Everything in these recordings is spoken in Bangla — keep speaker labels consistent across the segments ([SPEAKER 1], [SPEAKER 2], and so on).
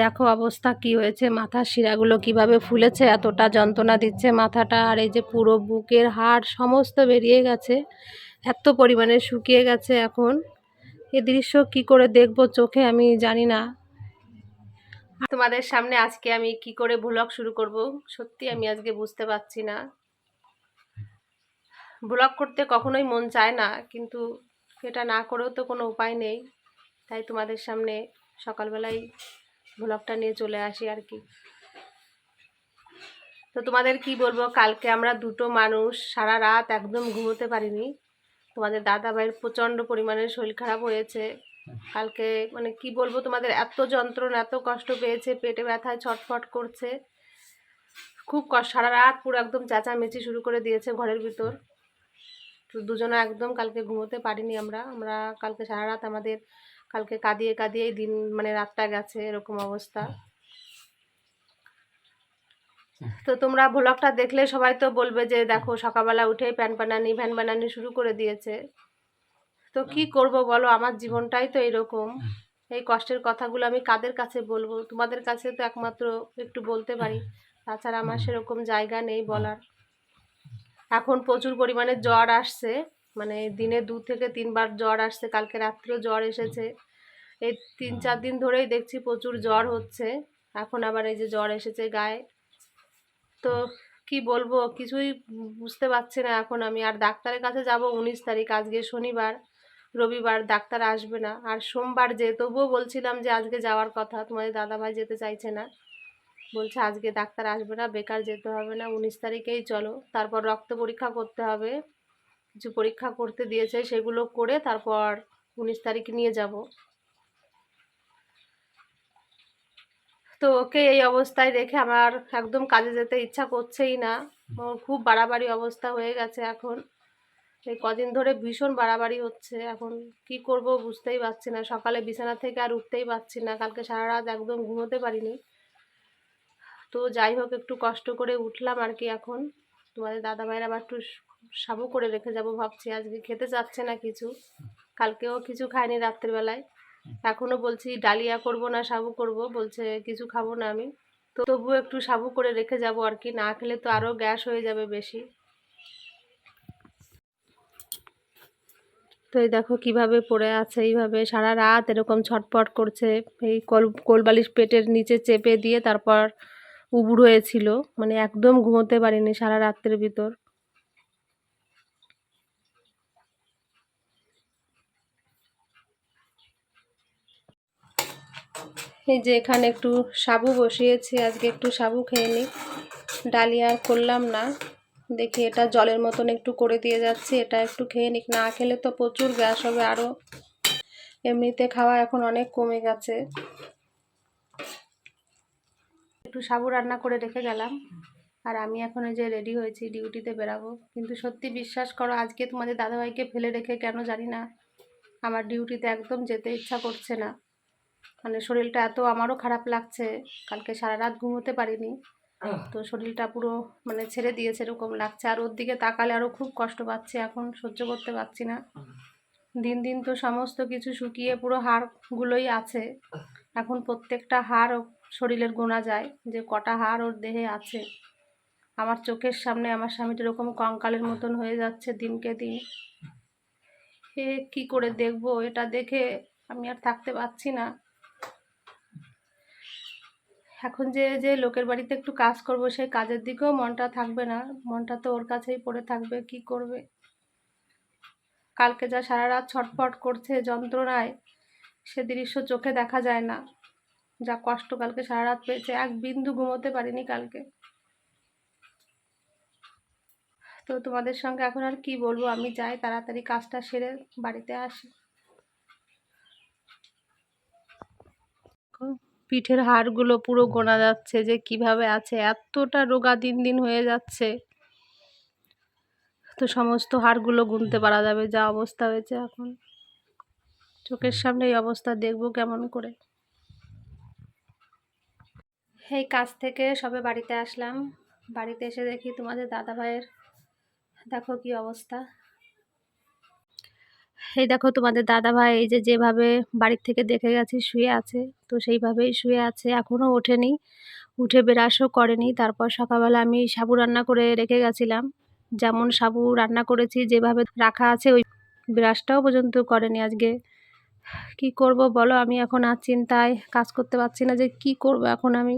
[SPEAKER 1] দেখো অবস্থা কি হয়েছে, মাথার শিরাগুলো কীভাবে ফুলেছে, এতটা যন্ত্রণা দিচ্ছে মাথাটা, আর এই যে পুরো বুকের হাড় সমস্ত বেরিয়ে গেছে, এত পরিমাণে শুকিয়ে গেছে এখন। এ দৃশ্য কি করে দেখব চোখে আমি জানি না। তোমাদের সামনে আজকে আমি কি করে ব্লগ শুরু করব, সত্যি আমি আজকে বুঝতে পারছি না। ব্লগ করতে কখনোই মন চায় না, কিন্তু এটা না করেও তো কোনো উপায় নেই। তাই তোমাদের সামনে সকালবেলায় ব্লগটা নিয়ে চলে আসি আর কি। তো তোমাদের কি বলব, কালকে আমরা দুটো মানুষ সারা রাত একদম ঘুমোতে পারিনি। তোমাদের দাদা ভাইয়ের প্রচণ্ড পরিমাণে শরীর খারাপ হয়েছে। কালকে মানে কি বলব, তোমাদের এত যন্ত্রণা, এত কষ্ট পেয়েছে, পেটে ব্যথায় ছটফট করছে। খুব কষ্ট সারা রাত পুরো একদম চেঁচামেচি শুরু করে দিয়েছে ঘরের ভিতর। তো দুজনে একদম কালকে ঘুমোতে পারিনি আমরা। আমরা কালকে সারা রাত আমাদের কালকে কাঁদিয়ে কাঁদিয়েই দিন মানে রাতটা গেছে, এরকম অবস্থা। তো তোমরা ভ্লগটা দেখলে সবাই তো বলবে যে, দেখো, সকালবেলা উঠেই প্যান বানানি, ভ্যান বানানি শুরু করে দিয়েছে। তো কি করব বলো, আমার জীবনটাই তো এরকম। এই কষ্টের কথাগুলো আমি কাদের কাছে বলব? তোমাদের কাছে তো একমাত্র একটু বলতে পারি। তাছাড়া আমার সেরকম জায়গা নেই বলার। এখন প্রচুর পরিমাণে জ্বর আসছে। মানে দিনে দু থেকে তিনবার জ্বর আসছে কালকে রাত্রেও জ্বর এসেছে। এই তিন চার দিন ধরেই দেখছি প্রচুর জ্বর হচ্ছে এখন আবার এই যে জ্বর এসেছে গায়ে। তো কি বলব কিছুই বুঝতে পারছি না এখন আমি। আর ডাক্তারের কাছে যাব উনিশ তারিখ আজকে শনিবার। রবিবার ডাক্তার আসবে না। আর সোমবার যে তবুও বলছিলাম যে আজকে যাওয়ার কথা। তোমাদের দাদাভাই যেতে চাইছে না। বলছে আজকে ডাক্তার আসবে না বেকার যেতে হবে না। উনিশ তারিখেই চলো। তারপর রক্ত পরীক্ষা করতে হবে। কিছু পরীক্ষা করতে দিয়েছে, সেগুলো করে তারপর উনিশ তারিখ নিয়ে যাব। তো ওকে এই অবস্থায় রেখে আমার একদম কাজে যেতে ইচ্ছা করছেই না। ওর খুব বাড়াবাড়ি অবস্থা হয়ে গেছে এখন। এই কদিন ধরে ভীষণ বাড়াবাড়ি হচ্ছে। এখন কি করব বুঝতেই পারছি না। সকালে বিছানা থেকে আর উঠতেই পারছি না। কালকে সারা রাত একদম ঘুমোতে পারিনি। তো যাই হোক, একটু কষ্ট করে উঠলাম আর কি এখন। তোমাদের দাদা ভাইয়ের আবার একটু সাবু করে রেখে যাব ভাবছি, আজকে খেতে চাচ্ছে না কিছু। কালকেও কিছু খায়নি রাত্রিবেলায়। এখনও বলছি ডালিয়া করব না, সাবু করব, বলছে কিছু খাব না আমি। তো তবুও একটু সাবু করে রেখে যাব আর কি, না খেলে তো আরও গ্যাস হয়ে যাবে বেশি। তো এই দেখো কীভাবে পড়ে আছে, এইভাবে সারা রাত এরকম ছটপট করছে। এই কল, কোলবালিশ পেটের নিচে চেপে দিয়ে তারপর উবুর হয়েছিল। মানে একদম ঘুমোতে পারিনি সারা রাত্রের ভিতর। এই যে এখানে একটু সাবু বসিয়েছি, আজকে একটু সাবু খেয়ে নিই। ডালিয়া করলাম না। দেখি এটা জলের মতন একটু করে দিয়ে যাচ্ছি, এটা একটু খেয়ে নিক। না খেলে তো প্রচুর গ্যাস হবে আরও এমনিতে খাওয়া এখন অনেক কমে গেছে। একটু সাবু রান্না করে রেখে গেলাম। আর আমি এখন যে রেডি হয়েছি, ডিউটিতে বেরাবো। কিন্তু সত্যি বিশ্বাস করো, আজকে তোমাদের দাদাভাইকে ফেলে রেখে কেন জানি না, আমার ডিউটিতে একদম যেতে ইচ্ছা করছে না। মানে শরীরটা এত আমারও খারাপ লাগছে কালকে সারা রাত ঘুমোতে পারিনি। তো শরীরটা পুরো মানে ছেড়ে দিয়েছে এরকম লাগছে। আর ওর দিকে তাকালে আরও খুব কষ্ট পাচ্ছি এখন সহ্য করতে পারছি না। দিন দিন তো সমস্ত কিছু শুকিয়ে পুরো হাড়গুলোই আছে। এখন প্রত্যেকটা হাড় শরীরের গোনা যায় যে কটা হাড় ওর দেহে আছে। আমার চোখের সামনে আমার স্বামীটা এরকম কঙ্কালের মতন হয়ে যাচ্ছে দিনকে দিন। এ কি করে দেখব? এটা দেখে আমি আর থাকতে পারছি না। এখন যে যে লোকের বাড়িতে একটু কাজ করব, সেই কাজের দিকেও মনটা থাকবে না। মনটা তো ওর কাছেই পড়ে থাকবে, কি করবে? কালকে যা সারা রাত ছটফট করছে যন্ত্রণায়, সে দৃশ্য চোখে দেখা যায় না। যা কষ্ট কালকে সারা রাত পেয়েছে, এক বিন্দু ঘুমোতে পারিনি কালকে। তো তোমাদের সঙ্গে এখন আর কি বলব? আমি যাই, তাড়াতাড়ি কাজটা সেরে বাড়িতে আসি। পিঠের হাড়গুলো পুরো গোনা যাচ্ছে যে কীভাবে আছে এতটা রোগা দিন দিন হয়ে যাচ্ছে। তো সমস্ত হাড়গুলো গুনতে পারা যাবে যা অবস্থা হয়েছে এখন। চোখের সামনে এই অবস্থা দেখব কেমন করে। এই কাজ থেকে সবে বাড়িতে আসলাম। বাড়িতে এসে দেখি তোমাদের দাদা ভাইয়ের দেখো কি অবস্থা। এই দেখো তোমাদের দাদা ভাই এই যে যেভাবে বাড়ির থেকে দেখে গেছি শুয়ে আছে, তো সেইভাবেই শুয়ে আছে এখনও ওঠেনি। উঠে বেরাসও করেনি, তারপর সকালবেলা আমি সাবু রান্না করে রেখে গেছিলাম। যেমন সাবু রান্না করেছি, যেভাবে রাখা আছে ওই ব্রাশটাও পর্যন্ত করেনি আজকে। কি করব বলো? আমি এখন আর চিন্তায় কাজ করতে পারছি না যে কি করব এখন আমি।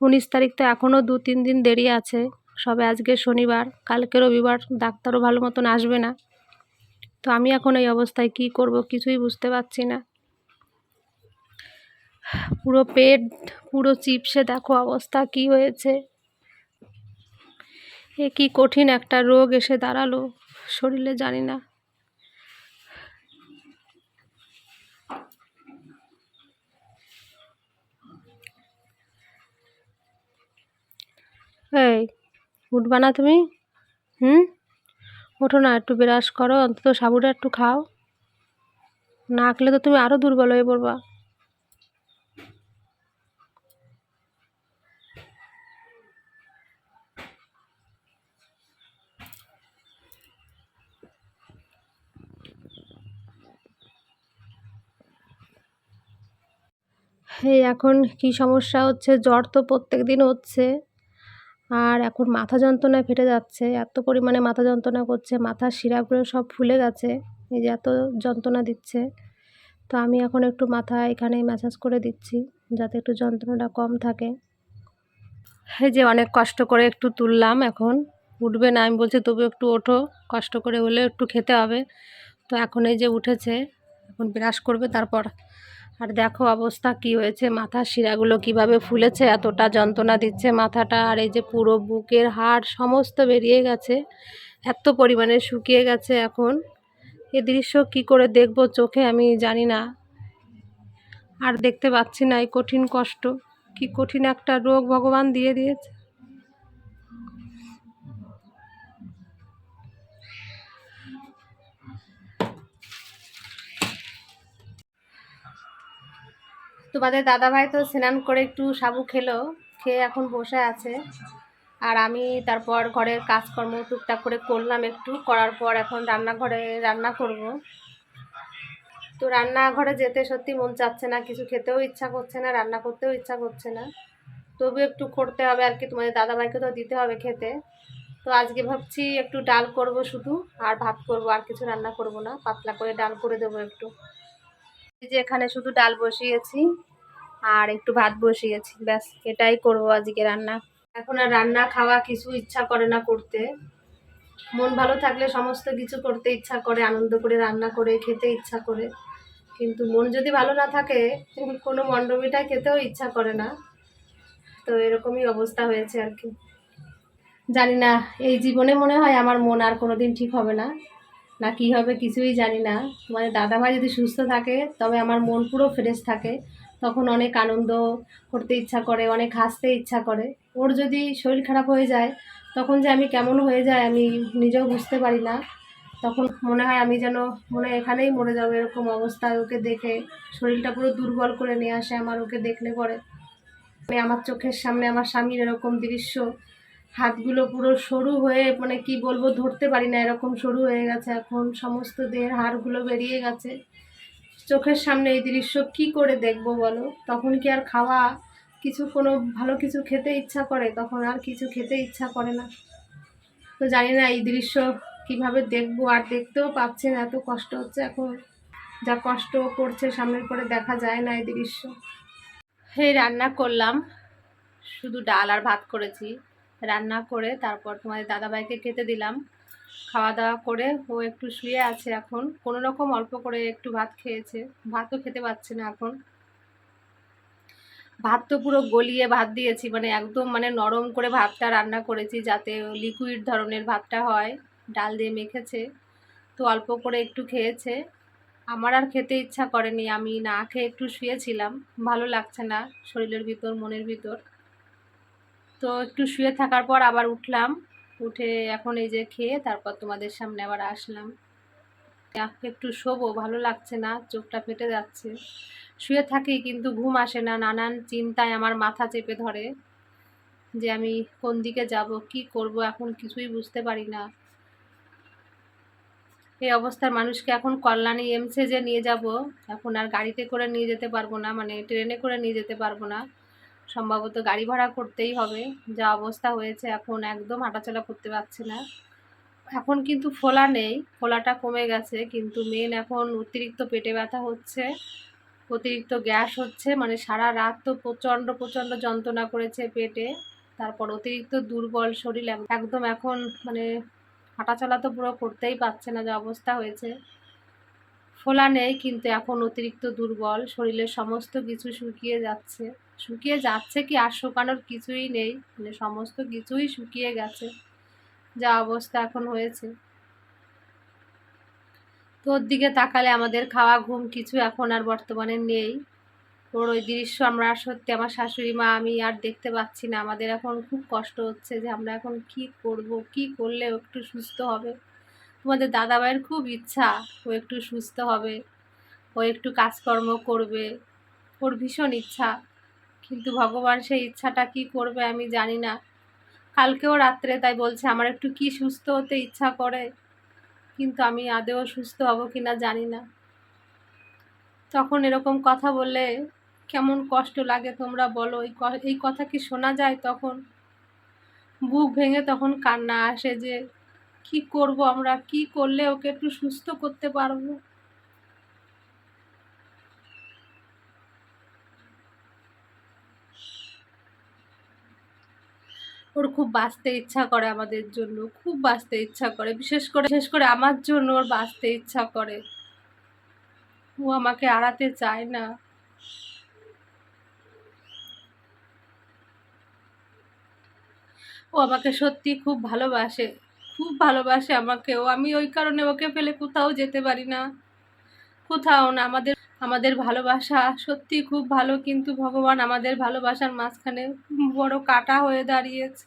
[SPEAKER 1] উনিশ তারিখ তো এখনও দু তিন দিন দেরি আছে। সবে আজকে শনিবার, কালকে রবিবার, ডাক্তারও ভালো মতন আসবে না। তো আমি এখন এই অবস্থায় কি করব কিছুই বুঝতে পারছি না। পুরো পেট, পুরো চিপসে দেখো অবস্থা কি হয়েছে। এ কি কঠিন একটা রোগ এসে দাঁড়াল, শরীরে জানি না। এই, উঠবা না তুমি? হুম? ওঠো না, একটু ব্রাশ করো, অন্তত সাবুটা একটু খাও। না খেলে তো তুমি আরও দুর্বল হয়ে পড়বা। এখন কি সমস্যা হচ্ছে? জ্বর তো প্রত্যেক দিন হচ্ছে। আর এখন মাথা যন্ত্রণায় ফেটে যাচ্ছে, এত পরিমাণে মাথা যন্ত্রণা করছে, মাথার শিরাগুলো সব ফুলে গেছে, এই যে এত যন্ত্রণা দিচ্ছে। তো আমি এখন একটু মাথা এখানে ম্যাসাজ করে দিচ্ছি, যাতে একটু যন্ত্রণাটা কম থাকে। এই যে অনেক কষ্ট করে একটু তুললাম এখন, উঠবে না, আমি বলছি তবু একটু ওঠো, কষ্ট করে হলেও একটু খেতে হবে। তো এখন এই যে উঠেছে, এখন ব্রাশ করবে, তারপর আর দেখো অবস্থা কি হয়েছে, মাথার শিরাগুলো কীভাবে ফুলেছে, এতটা যন্ত্রণা দিচ্ছে মাথাটা, আর এই যে পুরো বুকের হাড় সমস্ত বেরিয়ে গেছে, এত পরিমাণে শুকিয়ে গেছে এখন। এ দৃশ্য কি করে দেখব চোখে আমি জানি না। আর দেখতে পাচ্ছি না এই কঠিন কষ্ট, কি কঠিন একটা রোগ ভগবান দিয়ে দিয়েছে। তোমাদের দাদাভাই তো স্নান করে একটু সাবু খেলো, খেয়ে এখন বসে আছে। আর আমি তারপর ঘরের কাজকর্ম টুকটাক করে করলাম একটু, করার পর এখন রান্নাঘরে রান্না করব। তো রান্নাঘরে যেতে সত্যি মন চাচ্ছে না, কিছু খেতেও ইচ্ছা করছে না, রান্না করতেও ইচ্ছা করছে না। তবু একটু করতে হবে আর কি, তোমাদের দাদাভাইকে তো দিতে হবে খেতে। তো আজকে ভাবছি একটু ডাল করব শুধু, আর ভাত করব, আর কিছু রান্না করব না, পাতলা করে ডাল করে দেবো একটু। যে এখানে শুধু ডাল বসিয়েছি আর একটু ভাত বসিয়েছি। ব্যাস, এটাই করব আজকে রান্না। এখন আর রান্না খাওয়া কিছু ইচ্ছা করে না করতে। মন ভালো থাকলে সমস্ত কিছু করতে ইচ্ছা করে, আনন্দ করে, রান্না করে, খেতে ইচ্ছা করে। কিন্তু মন যদি ভালো না থাকে, কোনো মণ্ডপীটা খেতেও ইচ্ছা করে না। তো এরকমই অবস্থা হয়েছে আর কি। জানি না, এই জীবনে মনে হয় আমার মন আর কোনো দিন ঠিক হবে না। না কি হবে কিছুই জানি না। মানে দাদাভাই যদি সুস্থ থাকে, তবে আমার মন পুরো ফ্রেশ থাকে। তখন অনেক আনন্দ করতে ইচ্ছা করে, অনেক হাসতে ইচ্ছা করে। ওর যদি শরীর খারাপ হয়ে যায়, তখন যে আমি কেমন হয়ে যায় আমি নিজেও বুঝতে পারি না। তখন মনে হয় আমি যেন, মনে হয় এখানেই মরে যাব এরকম অবস্থায় ওকে দেখে। শরীরটা পুরো দুর্বল করে নিয়ে আসে আমার, ওকে দেখলে পরে। আমি আমার চোখের সামনে আমার স্বামীর এরকম দৃশ্য। হাতগুলো পুরো সরু হয়ে মানে কি বলব, ধরতে পারি না, এরকম সরু হয়ে গেছে এখন। সমস্ত দেহের হাড়গুলো বেরিয়ে গেছে। চোখের সামনে এই দৃশ্য কি করে দেখব বলো? তখন কি আর খাওয়া, কিছু কোনো ভালো কিছু খেতে ইচ্ছা করে? তখন আর কিছু খেতে ইচ্ছা করে না। তো জানি না এই দৃশ্য কীভাবে দেখব, আর দেখতেও পাচ্ছে না, এত কষ্ট হচ্ছে এখন। যা কষ্ট করছে, সামনের পরে দেখা যায় না এই দৃশ্য। এই রান্না করলাম। শুধু ডাল আর ভাত করেছি। রান্না করে তারপর তোমাদের দাদাভাইকে খেতে দিলাম। খাওয়া দাওয়া করে ও একটু শুয়ে আছে এখন। কোনো রকম অল্প করে একটু ভাত খেয়েছে। ভাতও খেতে পারছে না এখন। ভাত তো পুরো গলিয়ে ভাত দিয়েছি। মানে একদম মানে নরম করে ভাতটা রান্না করেছি যাতে লিকুইড ধরনের ভাতটা হয়। ডাল দিয়ে মেখেছে। তো অল্প করে একটু খেয়েছে। আমার আর খেতে ইচ্ছা করেনি। আমি না খেয়ে একটু শুয়েছিলাম। ভালো লাগছে না শরীরের ভিতর, মনের ভিতর। তো একটু শুয়ে থাকার পর আবার উঠলাম। উঠে এখন এই যে খেয়ে তারপর তোমাদের সামনে আবার আসলাম। একটু শোবো, ভালো লাগছে না, চোখটা ফেটে যাচ্ছে। শুয়ে থাকি কিন্তু ঘুম আসে না, নানান চিন্তায় আমার মাথা চেপে ধরে যে আমি কোন দিকে যাব, কি করব এখন কিছুই বুঝতে পারি না। এই অবস্থার মানুষকে এখন কল্যাণী এমসে যে নিয়ে যাব। এখন আর গাড়িতে করে নিয়ে যেতে পারব না মানে ট্রেনে করে নিয়ে যেতে পারব না। সম্ভবত গাড়ি ভাড়া করতেই হবে। যা অবস্থা হয়েছে এখন একদম হাঁটাচলা করতে পারছি না। এখন কিন্তু ফোলা নেই, ফোলাটা কমে গেছে, কিন্তু মেন এখন অতিরিক্ত পেটে ব্যথা হচ্ছে, অতিরিক্ত গ্যাস হচ্ছে মানে সারা রাত তো প্রচণ্ড প্রচণ্ড যন্ত্রণা করেছে পেটে। তারপর অতিরিক্ত দুর্বল শরীর একদম এখন মানে হাঁটাচলা তো পুরো করতেই পারছে না, যা অবস্থা হয়েছে। ফোলা নেই, কিন্তু এখন অতিরিক্ত দুর্বল, শরীরের সমস্ত কিছু শুকিয়ে যাচ্ছে। শুকিয়ে যাচ্ছে কি আর শুকানোর কিছুই নেই। মানে সমস্ত কিছুই শুকিয়ে গেছে। যা অবস্থা এখন হয়েছে। তোর দিকে তাকালে আমাদের খাওয়া, ঘুম কিছু এখন আর বর্তমানে নেই। ওর ওই দৃশ্য আমরা সত্যি আমার শাশুড়ি, মা, আমি আর দেখতে পাচ্ছি না। আমাদের এখন খুব কষ্ট হচ্ছে যে আমরা এখন কি করব, কি করলে একটু সুস্থ হবে। তোমাদের দাদাভাইয়ের খুব ইচ্ছা ও একটু সুস্থ হবে। ও একটু কাজকর্ম করবে। ওর ভীষণ ইচ্ছা। কিন্তু ভগবান সেই ইচ্ছাটা কি করবে আমি জানি না। কালকেও রাত্রে তাই বলছে, আমার একটু কি সুস্থ হতে ইচ্ছা করে, কিন্তু আমি আদেও সুস্থ হব কি না জানি না। তখন এরকম কথা বললে কেমন কষ্ট লাগে তোমরা বলো এই কথা কি শোনা যায় তখন? বুক ভেঙে তখন কান্না আসে যে, কি করব আমরা? কি করলে ওকে একটু সুস্থ করতে পারব? ওর খুব বাঁচতে ইচ্ছা করে আমাদের জন্য, খুব বাঁচতে ইচ্ছা করে। বিশেষ করে বিশেষ করে আমার জন্য ওর বাঁচতে ইচ্ছা করে। ও আমাকে আড়াতে চায় না। ও আমাকে সত্যি খুব ভালোবাসে খুব ভালোবাসে আমাকে। ও, আমি ওই কারণে ওকে ফেলে কোথাও যেতে পারি না। কোথাও না, আমাদের আমাদের ভালোবাসা সত্যি খুব ভালো কিন্তু ভগবান আমাদের ভালোবাসার মাঝখানে বড় কাটা হয়ে দাঁড়িয়েছে।